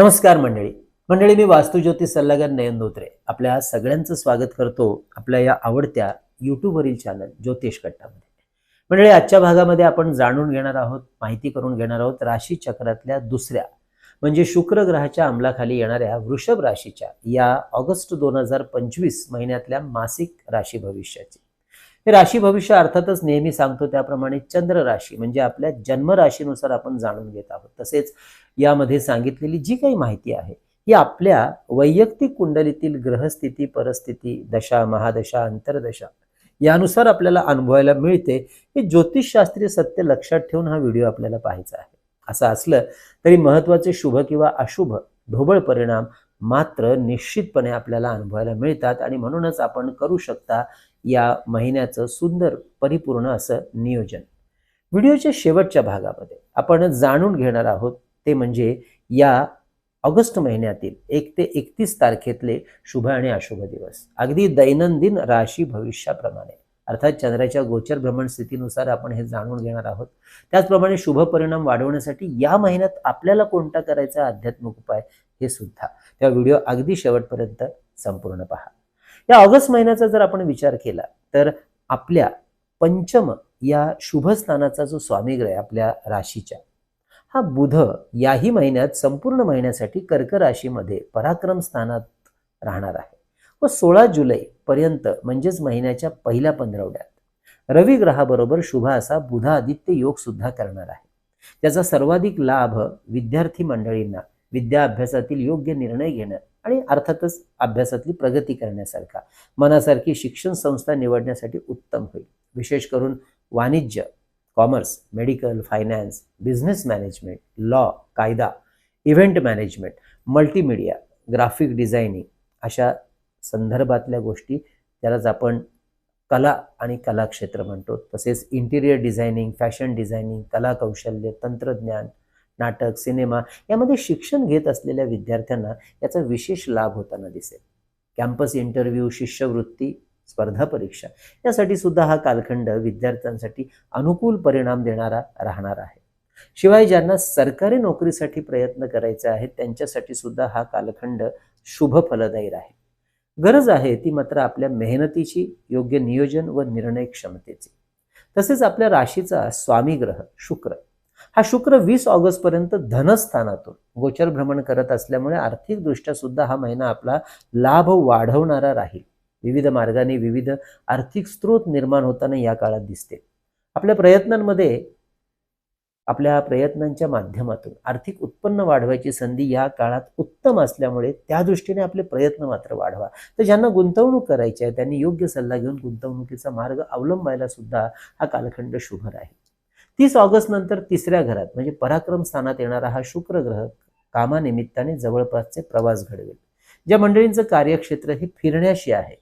नमस्कार मंडळी. मंडळी मी वास्तुज्योतिष सल्लागार नयन धोत्रे. आपल्या सगळ्यांचं स्वागत करतो आपल्या या आवडत्या यूट्यूबवरील चॅनल ज्योतिष कट्टामध्ये. मंडळी आजच्या भागामध्ये आपण जाणून घेणार आहोत माहिती करून घेणार आहोत राशी चक्रातल्या दुसऱ्या म्हणजे शुक्र ग्रहाच्या अंमलाखाली येणाऱ्या वृषभ राशीच्या या ऑगस्ट दोन हजार पंचवीस महिन्यातल्या मासिक राशी भविष्याची. राशी भविष्य अर्थातच नेहमी सांगतो त्याप्रमाणे चंद्र राशी म्हणजे आपल्या जन्म राशीनुसार आपण जाणून घेत आहोत. तसेच यामध्ये सांगितलेली जी काही माहिती आहे ही आपल्या वैयक्तिक कुंडलीतील ग्रहस्थिती परिस्थिती दशा महादशा अंतरदशा यानुसार आपल्याला अनुभवायला मिळते. हे ज्योतिषशास्त्रीय सत्य लक्षात ठेवून हा व्हिडिओ आपल्याला पाहायचा आहे. असं असलं तरी महत्त्वाचे शुभ किंवा अशुभ ढोबळ परिणाम मात्र निश्चितपणे आपल्याला अनुभवायला मिळतात आणि म्हणूनच आपण करू शकता या महिन्याचं सुंदर परिपूर्ण असं नियोजन. व्हिडिओच्या शेवटच्या भागामध्ये आपण जाणून घेणार आहोत ते म्हणजे या ऑगस्ट महिन्यातील एक ते एकतीस तारखेतले शुभ आणि अशुभ दिवस. अगदी दैनंदिन राशी भविष्याप्रमाणे. अर्थात चंद्राच्या गोचर भ्रमण स्थितीनुसार आपण हे जाणून घेणार आहोत. त्याचप्रमाणे शुभ परिणाम वाढवण्यासाठी या महिन्यात आपल्याला कोणता करायचा आध्यात्मिक उपाय हे सुद्धा त्या व्हिडिओ अगदी शेवटपर्यंत संपूर्ण पहा. या ऑगस्ट महिन्याचा जर आपण विचार केला तर आपल्या पंचम या शुभ स्थानाचा जो स्वामीग्रह आहे आपल्या राशीच्या हा बुध याही महिन्यात संपूर्ण महिन्यासाठी कर्क राशीमध्ये पराक्रम स्थानात राहणार आहे. व सोळा जुलै पर्यंत म्हणजेच महिन्याच्या पहिल्या पंधरवड्यात रवी ग्रहाबरोबर शुभ असा बुध आदित्य योग सुद्धा करणार आहे. त्याचा सर्वाधिक लाभ विद्यार्थी मंडळींना विद्या अभ्यासातील योग्य निर्णय घेणं आणि अर्थातच अभ्यासातली प्रगती करण्यासारखा. मनासारखी शिक्षण संस्था निवडण्यासाठी उत्तम होईल. विशेष करून वाणिज्य commerce medical finance business management law कायदा event management multimedia graphic designing अशा संदर्भातल्या गोष्टी त्यालाच आपण कला आणि कलाक्षेत्र म्हणतो. तसेच इंटिरियर डिझायनिंग फॅशन डिझायनिंग कला कौशल्य तंत्रज्ञान नाटक सिनेमा यामध्ये शिक्षण घेत असलेल्या विद्यार्थ्यांना याचा विशेष लाभ होताना दिसेल. कॅम्पस इंटरव्ह्यू शिष्यवृत्ती स्पर्धा परीक्षा यासाठी सुद्धा हा कालखंड विद्यार्थ्यांसाठी अनुकूल परिणाम देणारा राहणार आहे. शिवाय ज्यांना सरकारी नोकरीसाठी प्रयत्न करायचे आहेत त्यांच्यासाठी सुद्धा हा कालखंड शुभ फलदायी राहील गरज आहे ती मात्र आपल्या मेहनतीची योग्य नियोजन व निर्णय क्षमतेची. तसेच आपल्या राशीचा स्वामी ग्रह शुक्र हा शुक्र वीस ऑगस्टपर्यंत धनस्थानातून गोचर भ्रमण करत असल्यामुळे आर्थिकदृष्ट्या सुद्धा हा महिना आपला लाभ वाढवणारा राहील. विविध मार्गाने विविध आर्थिक स्रोत निर्माण होताना या काळात दिसते. आपल्या प्रयत्नांमध्ये आपल्या प्रयत्नांच्या माध्यमातून आर्थिक उत्पन्न वाढवायची संधी या काळात उत्तम असल्यामुळे त्या दृष्टीने आपले प्रयत्न मात्र वाढवा. तर ज्यांना गुंतवणूक करायची आहे त्यांनी योग्य सल्ला घेऊन गुंतवणुकीचा मार्ग अवलंबायला सुद्धा हा कालखंड शुभ राहील. तीस ऑगस्ट नंतर तिसऱ्या घरात म्हणजे पराक्रम स्थानात येणारा हा शुक्र ग्रह कामानिमित्ताने जवळपासचे प्रवास घडवेल. ज्या मंडळींचं कार्यक्षेत्र हे फिरण्याशी आहे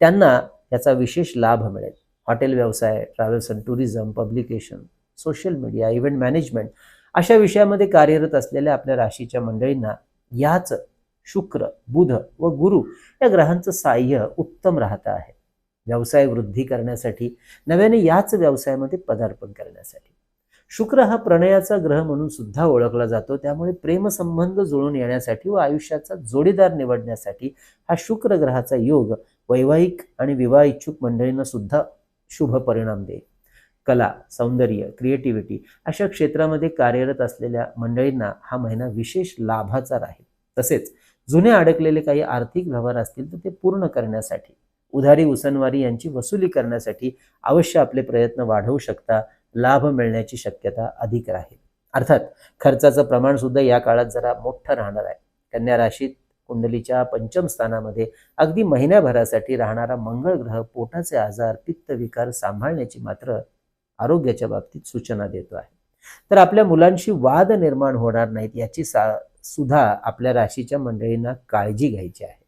त्यांना याचा विशेष लाभ मिळेल. हॉटेल व्यवसाय travels and tourism publication social media event management अशा विषयामध्ये कार्यरत असलेल्या आपल्या राशीच्या मंडळींना याच शुक्र बुध व गुरु या ग्रहांचं साह्य उत्तम राहतं आहे. व्यवसाय वृद्धी करण्यासाठी नव्याने याच व्यवसायामध्ये पदार्पण करण्यासाठी. शुक्र हा प्रणयाचा ग्रह म्हणून सुद्धा ओळखला जातो. त्यामुळे प्रेमसंबंध जुळून येण्यासाठी व आयुष्याचा जोडीदार निवडण्यासाठी हा शुक्र ग्रहाचा योग वैवाहिक आणि विवाह इच्छुक मंडळींना सुद्धा शुभ परिणाम देईल. कला सौंदर्य क्रिएटिव्हिटी अशा क्षेत्रामध्ये कार्यरत असलेल्या मंडळींना हा महिना विशेष लाभाचा राहील. तसेच जुने अडकलेले काही आर्थिक व्यवहार असतील तर ते पूर्ण करण्यासाठी उधारी उसनवारी यांची वसुली करण्यासाठी अवश्य आपले प्रयत्न वाढवू शकता लाभ मिळण्याची शक्यता अधिक राहील. अर्थात खर्चाचं प्रमाण सुद्धा या काळात जरा मोठं राहणार आहे. कन्या राशीत कुंडलीच्या पंचम स्थानामध्ये अगदी महिन्याभरासाठी राहणारा मंगळ ग्रह पोटाचे आजार पित्त विकार सांभाळण्याची मात्र आरोग्याच्या बाबतीत सूचना देतो आहे. तर आपल्या मुलांशी वाद निर्माण होणार नाहीत याची सा सुद्धा आपल्या राशीच्या मंडळींना काळजी घ्यायची आहे.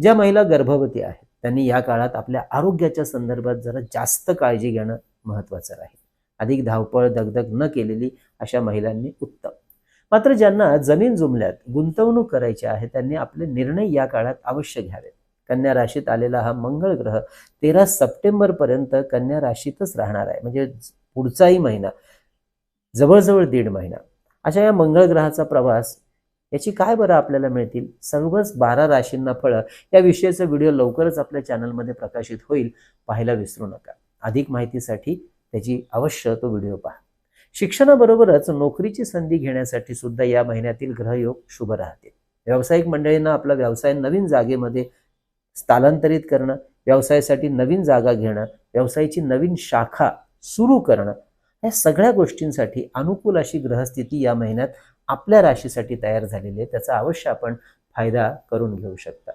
ज्या महिला गर्भवती आहेत त्यांनी या काळात आपल्या आरोग्याच्या संदर्भात जरा जास्त काळजी घेणं महत्त्वाचं राहील. अधिक धावपळ दगदग न केलेली अशा महिलांनी उत्तम. मात्र ज्यांना जमीन जुमल्यात गुंतवणूक करायची आहे त्यांनी आपले निर्णय या काळात अवश्य घ्यावेत. कन्या राशीत आलेला हा मंगळ ग्रह तेरा सप्टेंबर पर्यंत कन्या राशीतच राहणार आहे. म्हणजे पुढचाही महिना जवळजवळ दीड महिना. अशा या मंगळ ग्रहाचा प्रवास याची काय बरं आपल्याला मिळतील? सर्वच बारा राशींना फळं. या विषयाचा व्हिडिओ लवकरच आपल्या चॅनलमध्ये प्रकाशित होईल. पाहायला विसरू नका. अधिक माहितीसाठी त्याची अवश्य तो व्हिडिओ पहा. शिक्षणाबरोबरच नोकरीची संधी घेण्यासाठी सुद्धा या महिन्यातील ग्रहयोग शुभ राहतील. व्यावसायिक मंडळींना आपला व्यवसाय नवीन जागेमध्ये स्थलांतरित करणं व्यवसायासाठी नवीन जागा घेणं व्यवसायाची नवीन शाखा सुरू करणं या सगळ्या गोष्टींसाठी अनुकूल अशी ग्रहस्थिती या महिन्यात आपल्या राशीसाठी तयार झालेले त्याचा अवश्य आपण फायदा करून घेऊ शकता.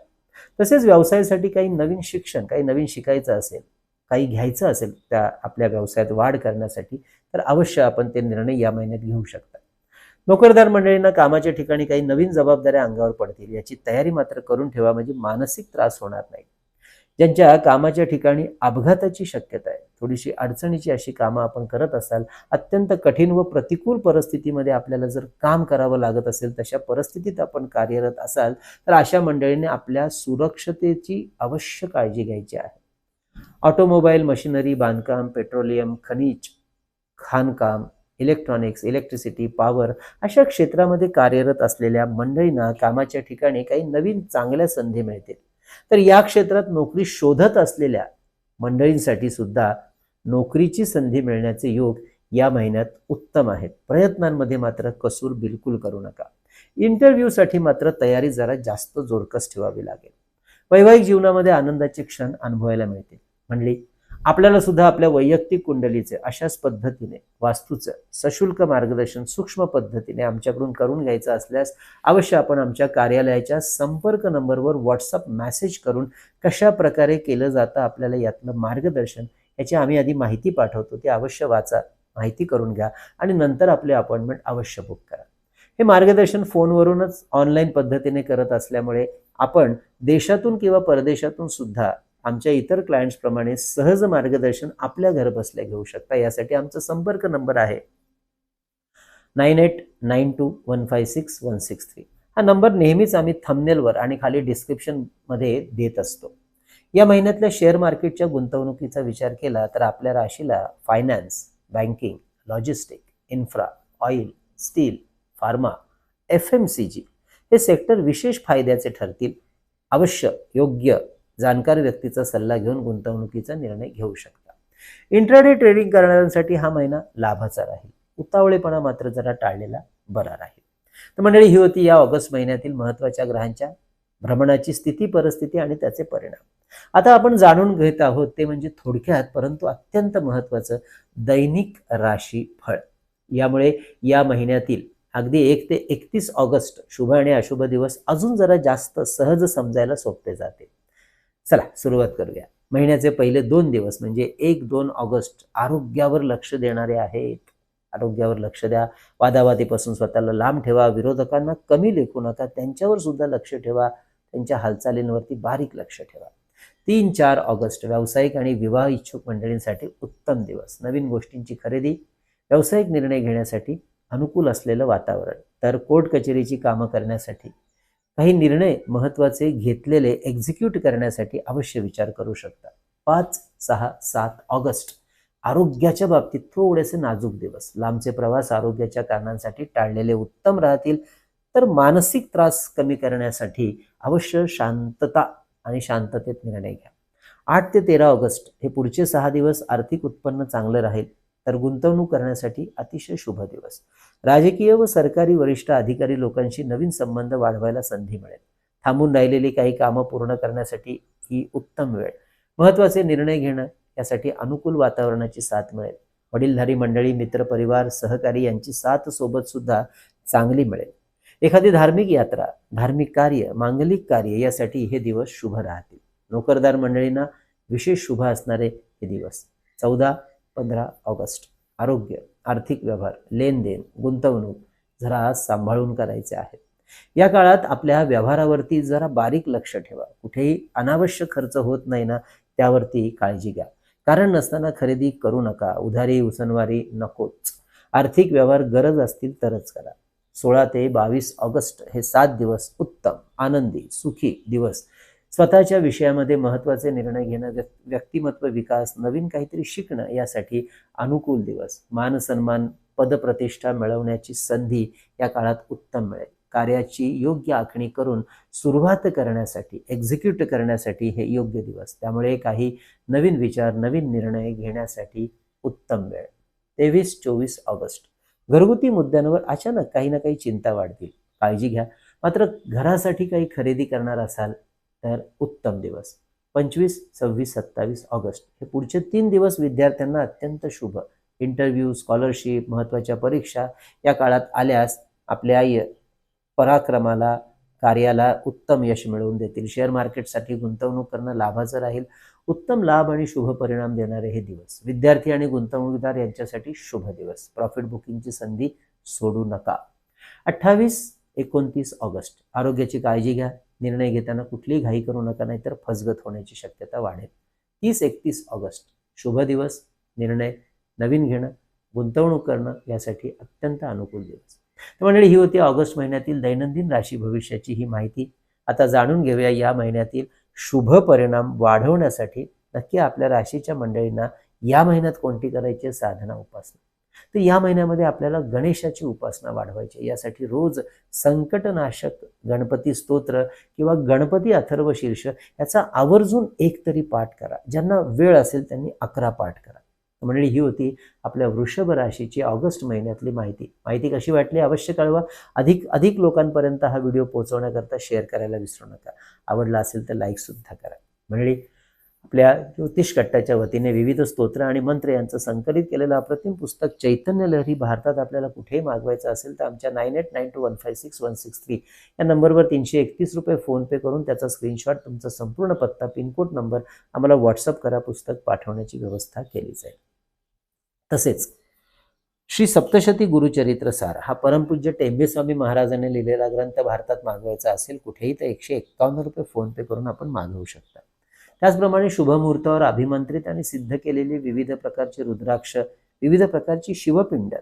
तसेच व्यवसायासाठी काही नवीन शिक्षण काही नवीन शिकायचं असेल काही घ्यायचं असेल त्या आपल्या व्यवसायात वाढ करण्यासाठी तर अवश्य आपण ते निर्णय या महिन्यात घेऊ शकता. नोकरदार मंडळींना कामाच्या ठिकाणी काही नवीन जबाबदाऱ्या अंगावर पडतील याची तयारी मात्र करून ठेवा म्हणजे मानसिक त्रास होणार नाही ज्यांच्या कामाच्या ठिकाणी अपघाताची शक्यता आहे. थोडीशी अडचणीची अशी कामं आपण करत असाल अत्यंत कठीण व प्रतिकूल परिस्थितीमध्ये आपल्याला जर काम करावं लागत असेल तशा परिस्थितीत आपण कार्यरत असाल तर अशा मंडळीने आपल्या सुरक्षतेची अवश्य काळजी घ्यायची आहे. ऑटोमोबाईल मशिनरी बांधकाम पेट्रोलियम खनिज खाणकाम इलेक्ट्रॉनिक्स इलेक्ट्रिसिटी पॉवर अशा क्षेत्रामध्ये कार्यरत असलेल्या मंडळींना कामाच्या ठिकाणी काही नवीन चांगल्या संधी मिळतील. तर या क्षेत्रात नोकरी शोधत असलेल्या मंडळींसाठी सुद्धा नोकरीची संधी मिळण्याचे योग या महिन्यात उत्तम आहेत. प्रयत्नांमध्ये मात्र कसूर बिलकुल करू नका. इंटरव्ह्यूसाठी मात्र तयारी जरा जास्त जोरकस ठेवावी लागेल. वैवाहिक जीवनामध्ये आनंदाचे क्षण अनुभवायला मिळतील. म्हणली आपल्याला सुद्धा आपल्या वैयक्तिक कुंडलीचे अशाच पद्धतीने वास्तूचं सशुल्क मार्गदर्शन सूक्ष्म पद्धतीने आमच्याकडून करून घ्यायचं असल्यास अवश्य आपण आमच्या कार्यालयाच्या संपर्क नंबरवर व्हॉट्सअप मॅसेज करून कशा प्रकारे केलं जातं आपल्याला यातलं मार्गदर्शन याची आम्ही आधी माहिती पाठवतो ती अवश्य वाचा माहिती करून घ्या आणि नंतर आपले अपॉइंटमेंट अवश्य बुक करा. हे मार्गदर्शन फोनवरूनच ऑनलाईन पद्धतीने करत असल्यामुळे आपण देशातून किंवा परदेशातून सुद्धा आमच्या इतर क्लायंट्सप्रमाणे सहज मार्गदर्शन आपल्या घरबसल्या घेऊ शकता. यासाठी आमचा संपर्क नंबर आहे nine eight nine two one five six one six three. हा नंबर नेहमीच आम्ही थंबनेलवर आणि खाली डिस्क्रिप्शनमध्ये देत असतो. या महिन्यातल्या शेअर मार्केटच्या गुंतवणुकीचा विचार केला तर आपल्या राशीला finance banking logistic infra oil steel pharma F M C G हे सेक्टर विशेष फायद्याचे ठरतील. अवश्य योग्य जाणकार व्यक्तीचा सल्ला घेऊन गुंतवणुकीचा निर्णय घेऊ शकता. इंट्राडे ट्रेडिंग करणाऱ्यांसाठी हा महिना लाभाचा राहील. उतावळेपणा मात्र जरा टाळलेला बरा राहील. तर मंडळी ही होती या ऑगस्ट महिन्यातील महत्त्वाच्या ग्रहांच्या भ्रमणाची स्थिती परिस्थिती आणि त्याचे परिणाम. आता आपण जाणून घेत आहोत ते म्हणजे थोडक्यात परंतु अत्यंत महत्वाचं दैनिक राशी फळ यामुळे या महिन्यातील अगदी एक ते एकतीस ऑगस्ट शुभ आणि अशुभ दिवस अजून जरा जास्त सहज समजायला सोपे जाते. चला सुरुवात करूया. महिन्याचे पहिले दोन दिवस म्हणजे एक दोन ऑगस्ट आरोग्यावर लक्ष देणारे आहेत. आरोग्यावर लक्ष द्या. वादावादीपासून स्वतःला लांब ठेवा. विरोधकांना कमी लेखू नका. त्यांच्यावर सुद्धा लक्ष ठेवा. त्यांच्या हालचालींवरती बारीक लक्ष ठेवा. तीन चार ऑगस्ट व्यावसायिक आणि विवाह इच्छुक मंडळींसाठी उत्तम दिवस. नवीन गोष्टींची खरेदी व्यावसायिक निर्णय घेण्यासाठी अनुकूल असलेलं वातावरण. तर कोर्ट कचेरीची कामं करण्यासाठी काही निर्णय महत्त्वाचे घेतलेले एक्झिक्यूट करण्यासाठी अवश्य विचार करू शकता. पाच सहा सात ऑगस्ट. आरोग्याच्या बाबतीत थोडेसे नाजूक दिवस. लांबचे प्रवास आरोग्याच्या कारणांसाठी टाळलेले उत्तम राहतील तर मानसिक त्रास कमी करण्यासाठी अवश्य शांतता आणि शांततेत निर्णय घ्या. आठ ते तेरा ऑगस्ट हे पुढचे सहा दिवस आर्थिक उत्पन्न चांगलं राहील तर गुंतवणूक करण्यासाठी अतिशय शुभ दिवस. राजकीय व सरकारी वरिष्ठ अधिकारी लोकांशी नवीन संबंध वाढवायला संधी मिळेल. थांबून राहिलेली काही कामं पूर्ण करण्यासाठी ही उत्तम वेळ. महत्त्वाचे निर्णय घेणं यासाठी अनुकूल वातावरणाची साथ मिळेल. वडीलधारी मंडळी मित्र परिवार सहकारी यांची साथ सोबत सुद्धा चांगली मिळेल. एखादी धार्मिक यात्रा धार्मिक कार्य मांगलिक कार्य यासाठी हे दिवस शुभ राहतील. नोकरदार मंडळींना विशेष शुभ असणारे हे दिवस. चौदा पंधरा ऑगस्ट. आरोग्य. आर्थिक व्यवहार लेनदेन गुंतवणूक जरा सांभाळून करायचे आहेत. या काळात आपल्या व्यवहारावरती जरा बारीक लक्ष ठेवा. कुठेही अनावश्यक खर्च होत नाही ना त्यावरती काळजी घ्या. कारण नसताना खरेदी करू नका उधारी उसनवारी नकोच. आर्थिक व्यवहार गरज असतील तरच करा. सोळा ते बावीस ऑगस्ट हे सात दिवस उत्तम आनंदी सुखी दिवस. स्वतःच्या विषयामध्ये महत्त्वाचे निर्णय घेणं व्यक्तिमत्व विकास नवीन काहीतरी शिकणं यासाठी अनुकूल दिवस मान सन्मान पदप्रतिष्ठा मिळवण्याची संधी या काळात उत्तम मिळेल. कार्याची योग्य आखणी करून सुरुवात करण्यासाठी एक्झिक्यूट करण्यासाठी हे योग्य दिवस. त्यामुळे काही नवीन विचार नवीन निर्णय घेण्यासाठी उत्तम वेळ. तेवीस चोवीस ऑगस्ट. घरगुती मुद्द्यांवर अचानक काही ना काही चिंता वाढतील. काळजी घ्या. मात्र घरासाठी काही खरेदी करणार असाल तर उत्तम दिवस. पंचवीस सव्वीस सत्तावीस ऑगस्ट. हे पुढचे तीन दिवस विद्यार्थ्यांना अत्यंत शुभ. इंटरव्ह्यू स्कॉलरशिप महत्त्वाच्या परीक्षा या काळात आल्यास आपल्या य- पराक्रमाला कार्याला उत्तम यश मिळवून देतील. शेअर मार्केटसाठी गुंतवणूक करणं लाभाचं राहील. उत्तम लाभ आणि शुभ परिणाम देणारे हे दिवस. विद्यार्थी आणि गुंतवणूकदार यांच्यासाठी शुभ दिवस. प्रॉफिट बुकिंगची संधी सोडू नका. अठ्ठावीस एकोणतीस ऑगस्ट. आरोग्याची काळजी घ्या. निर्णय घेताना कुठलीही घाई करू नका नाहीतर फसगत होण्याची शक्यता वाढेल. तीस एकतीस ऑगस्ट. शुभ दिवस. निर्णय नवीन घेणं गुंतवणूक करणं यासाठी अत्यंत अनुकूल दिवस. तर मंडळी ही होती ऑगस्ट महिन्यातील दैनंदिन राशी भविष्याची ही माहिती. आता जाणून घेऊया या महिन्यातील शुभ परिणाम वाढवण्यासाठी नक्की आपल्या राशीच्या मंडळींना या महिन्यात कोणती करायची साधना उपासना. तर या महिन्यामध्ये आपल्याला गणेशाची उपासना वाढवायची यासाठी रोज संकटनाशक गणपती स्तोत्र किंवा गणपती अथर्व शीर्ष याचा आवर्जून एक तरी पाठ करा. ज्यांना वेळ असेल त्यांनी अकरा पाठ करा. मंडळी ही होती आपल्या वृषभ राशीची ऑगस्ट महिन्यातली माहिती. माहिती कशी वाटली? अवश्य कळवा. अधिक अधिक लोकांपर्यंत हा व्हिडिओ पोहोचवण्याकरता शेअर करायला विसरू नका. आवडला असेल तर लाईकसुद्धा करा. मंडळी आपल्या ज्योतिष कट्टाच्या वतीने विविध स्तोत्र आणि मंत्र यांचं संकलित केलेलं अप्रतिम पुस्तक चैतन्य लहरी भारतात आपल्याला कुठेही मागवायचं असेल तर आमच्या nine eight nine two one five six one six three या नंबरवर तीनशे एकतीस रुपये फोनपे करून त्याचा स्क्रीनशॉट तुमचा संपूर्ण पत्ता पिनकोड नंबर आम्हाला व्हॉट्सअप करा पुस्तक पाठवण्याची व्यवस्था केली जाईल. तसेच श्री सप्तशती गुरुचरित्र सार हा परमपूज्य टेंबेस्वामी महाराजांनी लिहिलेला ग्रंथ भारतात मागवायचा असेल कुठेही तर एकशे एक्कावन्न रुपये फोनपे करून आपण मागवू शकता. त्याचप्रमाणे शुभमुहूर्तावर अभिमंत्रित आणि सिद्ध केलेले विविध प्रकारचे रुद्राक्ष विविध प्रकारची शिवपिंड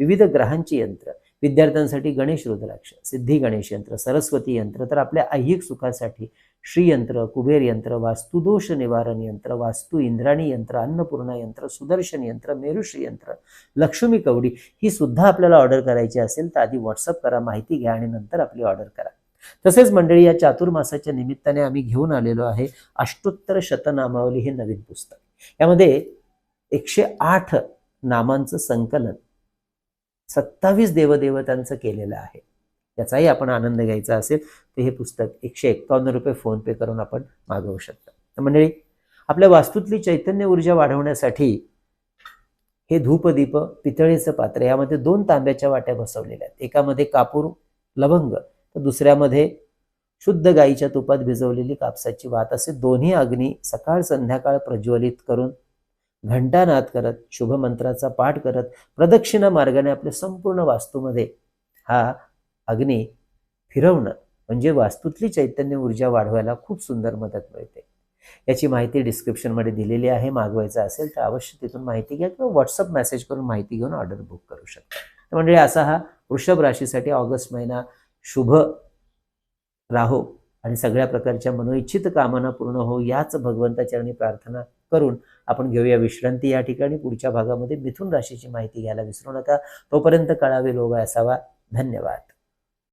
विविध ग्रहांची यंत्र विद्यार्थ्यांसाठी गणेश रुद्राक्ष सिद्धी गणेश यंत्र सरस्वती यंत्र तर आपल्या ऐहिक सुखासाठी श्रीयंत्र कुबेर यंत्र वास्तुदोष निवारण यंत्र वास्तू इंद्राणी यंत्र अन्नपूर्णा यंत्र सुदर्शन यंत्र मेरुश्री यंत्र लक्ष्मी कवडी ही सुद्धा आपल्याला ऑर्डर करायची असेल तर आधी व्हॉट्सअप करा माहिती घ्या आणि नंतर आपली ऑर्डर करा. तसेच मंडळी या चातुर्मासाच्या निमित्ताने आम्ही घेऊन आलेलो आहे अष्टोत्तर शतनामावली हे नवीन पुस्तक. यामध्ये एकशे आठ नामांचं संकलन सत्तावीस देवदेवतांचं केलेलं आहे. याचाही आपण आनंद घ्यायचा असेल तर हे पुस्तक एकशे एक्कावन्न रुपये फोन पे करून आपण मागवू शकता. तर मंडळी आपल्या वास्तूतली चैतन्य ऊर्जा वाढवण्यासाठी हे धूपदीप पितळेचं पात्र यामध्ये दोन तांब्याच्या वाट्या बसवलेल्या आहेत. एकामध्ये कापूर लवंग तर दुसऱ्यामध्ये शुद्ध गाईच्या तुपात भिजवलेली कापसाची वात असे दोन्ही अग्नी सकाळ संध्याकाळ प्रज्वलित करून घंटानाद करत शुभमंत्राचा पाठ करत प्रदक्षिणा मार्गाने आपल्या संपूर्ण वास्तूमध्ये हा अग्नी फिरवणं म्हणजे वास्तूतली चैतन्य ऊर्जा वाढवायला खूप सुंदर मदत मिळते. याची माहिती डिस्क्रिप्शनमध्ये दिलेली आहे. मागवायचं असेल तर अवश्य तिथून माहिती घ्या किंवा व्हॉट्सअप मेसेज करून माहिती घेऊन ऑर्डर बुक करू शकता. तर म्हणजे असा हा वृषभ राशीसाठी ऑगस्ट महिना शुभ राहो आणि सगळ्या प्रकारच्या मनोइच्छित कामना पूर्ण हो याच भगवंताचरणी प्रार्थना करून आपण घेऊया विश्रांती या ठिकाणी. पुढच्या भागामध्ये मिथुन राशीची माहिती घ्यायला विसरू नका. तोपर्यंत कळावे लोग असावा. धन्यवाद.